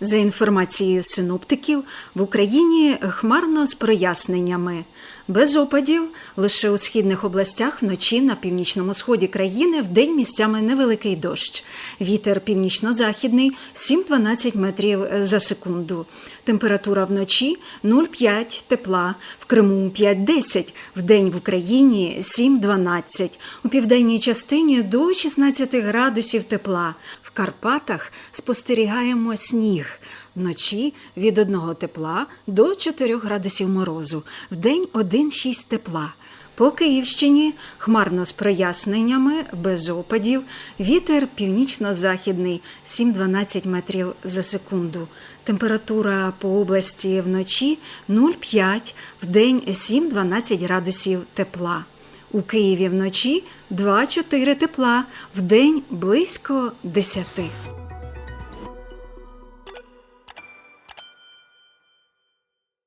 За інформацією синоптиків, в Україні хмарно з проясненнями. Без опадів лише у східних областях вночі на північному сході країни вдень місцями невеликий дощ. Вітер північно-західний 7-12 метрів за секунду. Температура вночі 0,5 тепла, в Криму 5-10, вдень в Україні 7-12, у південній частині до 16 градусів тепла. В Карпатах спостерігаємо сніг. Вночі від 1 тепла до 4 градусів морозу, вдень 1,6 тепла. По Київщині хмарно з проясненнями, без опадів, вітер північно-західний 7-12 метрів за секунду. Температура по області вночі 0,5, вдень 7-12 градусів тепла. У Києві вночі 2-4 тепла, вдень близько 10.